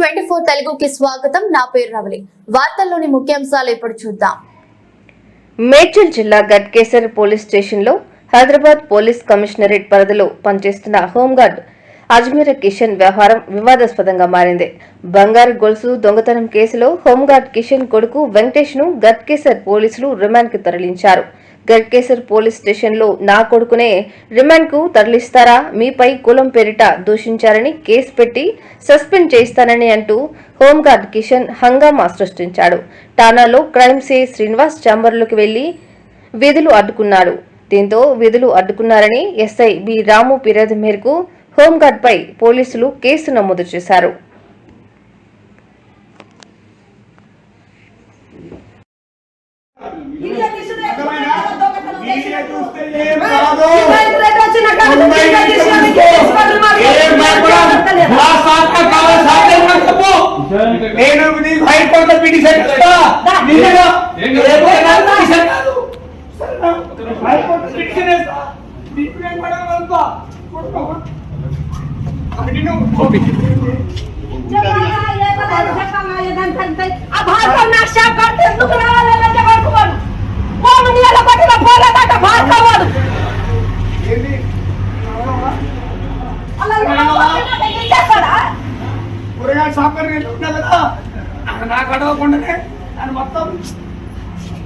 Twenty four తెలుగుకి స్వాగతం. నా పేరు రవలి. వార్తల్లోని ముఖ్యాంశాలు ఇప్పుడు చూద్దాం. మేడ్చల్ జిల్లా గట్కేసర్ పోలీస్ స్టేషన్లో హైదరాబాద్ పోలీస్ కమిషనరేట్ పరిధిలో పనిచేస్తున్న హోంగార్డ్ అజ్మీర్ కిషన్ వ్యవహారం వివాదాస్పదంగా మారింది. బంగారు గొలుసు దొంగతనం కేసులో హోంగార్డ్ కిషన్ కొడుకు వెంకటేష్ను గట్కేసర్ పోలీసులు రిమాండ్కి తరలించారు. గడ్కేసర్ పోలీస్ స్టేషన్లో నా కొడుకునే రిమాండ్కు తరలిస్తారా? మీపై కులం పేరిట దూషించారని కేసు పెట్టి సస్పెండ్ చేస్తానని అంటూ హోంగార్డ్ కిషన్ హంగామా సృష్టించాడు. టానాలో క్రైమ్ సే శ్రీనివాస్ చాంబర్లోకి వెళ్ళి విధులు అడ్డుకున్నాడు. దీంతో విధులు అడ్డుకున్నారని ఎస్ఐ బి రాము ఫిర్యాదు మేరకు హోంగార్డ్ పై పోలీసులు కేసు నమోదు చేశారు. నేను నీకు హైకోర్టులో పిటిషన్ ఇస్తా. పిటిషన్ కాదు. పిటిషన్ ఇస్తా. నీకు షాప్ దగ్గర నేను ఉన్నా కదా. అక్కడ నాకు అడగకుండానే దాన్ని మొత్తం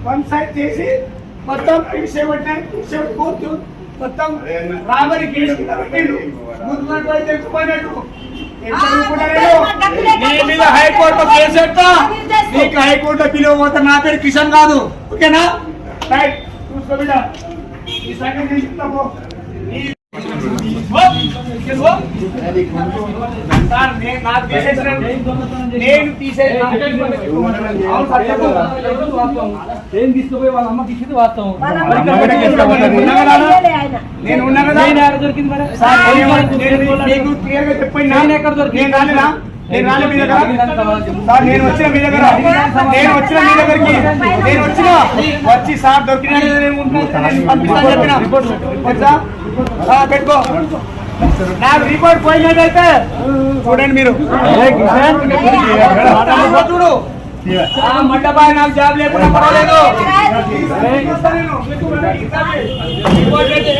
వన్ సైడ్ చేసి మొత్తం పిలిచే కోర్టు మొత్తం రాబడి కేసు పెట్టిండు ముందు? నీ హైకోర్టులో కేసు నీకు పిలువ పోతే నా పేరు కిషన్ కాదు. ఓకేనా? రైట్ చూసుకో బిడ్డ. ఈ సంగతి చెప్తాము నేను తీసుకుపోయి వాళ్ళ అమ్మకి ఇచ్చింది వాస్తవం. నేను దొరికింది మరి ఎక్కడ రాలే మీ దగ్గర నేను వచ్చిన మీ దగ్గర నేను వచ్చిన మీ దగ్గరికి నేను వచ్చిన. వచ్చి సార్ దొరికిన నేను పెట్టుకో. నాకు రిపోర్ట్ పోయినట్టయితే చూడండి మీరు. చూడు. మండపాయ నాకు జాబ్ లేకుండా పర్వాలేదు. రిపోర్ట్ అయితే